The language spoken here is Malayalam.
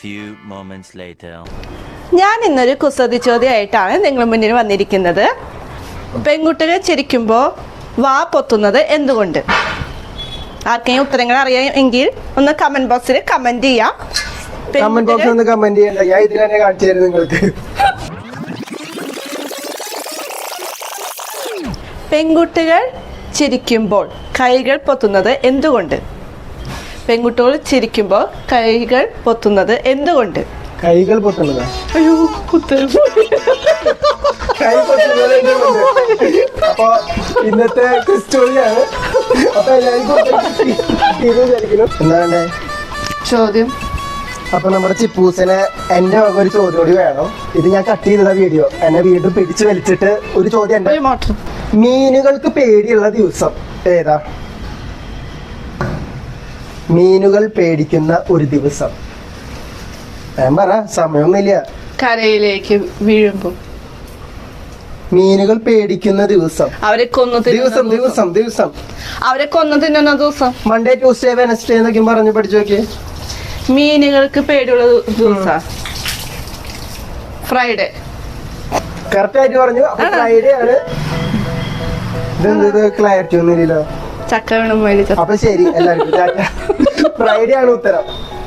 few moments later. ഞാൻ ഇന്നൊരു കുസൃതി ചോദ്യമായിട്ടാണ് നിങ്ങൾ മുന്നിൽ വന്നിരിക്കുന്നത്. പെൺകുട്ടികൾ ചിരിക്കുമ്പോൾ വാ പൊത്തുന്നത് എന്തുകൊണ്ട്? ആർക്കെങ്കിലും ഉത്തരങ്ങൾ അറിയാം എങ്കിൽ ഒന്ന് കമന്റ് ബോക്സിൽ കമന്റ് ചെയ്യാം. കമന്റ് ബോക്സിൽ ഒന്ന് കമന്റ് ചെയ്യണ്ട. ഞാൻ ഇതിൽ തന്നെ കാണിച്ചു തരും നിങ്ങൾക്ക്. പെൺകുട്ടികൾ ചിരിക്കുമ്പോൾ കൈകൾ പൊത്തുന്നത് എന്തുകൊണ്ട്? പെൺകുട്ടികൾ ചിരിക്കുമ്പോൾ കൈകൾ പൊത്തുന്നത് എന്തുകൊണ്ട്? കൈകൾ പൊത്തുന്നത്. അയ്യോ കൈ പൊത്തുന്നത്? അപ്പൊ ഇന്നത്തെ ക്രിസ്റ്റോളിയാണ് അപ്പൊ എല്ലാവർക്കും ഇത് വിചാരിക്കുന്നു. എന്താ ചോദ്യം. അപ്പൊ നമ്മുടെ ചിപ്പൂസിന് എന്റെ വക ഒരു ചോദ്യം കൂടി വേണം. ഇത് ഞാൻ കട്ട് ചെയ്തതാ വീഡിയോ എന്നെ വീണ്ടും പിടിച്ചു വലിച്ചിട്ട് ഒരു ചോദ്യം മീനുകൾക്ക് പേടിയുള്ള ദിവസം. ഏതാ? മീനുകൾ പേടിക്കുന്ന ഒരു ദിവസം. ഞാൻ പറ സമയമൊന്നുമില്ല. കരയിലേക്ക് വീഴുമ്പോ. മീനുകൾ പേടിക്കുന്ന ദിവസം. അവരെ കൊന്നു ദിവസം ദിവസം. ദിവസം അവരെ കൊന്നു തിന്നുന്ന ദിവസം. മൺഡേ ട്യൂസ്ഡേ വെനസ്ഡേ എന്നൊക്കെ പറഞ്ഞു പഠിച്ചു നോക്കിയേ. മീനുകൾക്ക് പേടിയുള്ള ദിവസം. ഫ്രൈഡേ കറക്റ്റ് ആയിട്ട് പറഞ്ഞു. ഫ്രൈഡേ ആണ്? ഇതെന്ത് ഇത്? ക്ലാരിറ്റി ഒന്നുമില്ലല്ലോ. ചക്ക വീണും അപ്പൊ ശരി എല്ലാവർക്കും. ഫ്രൈഡേ ആണ് ഉത്തരം.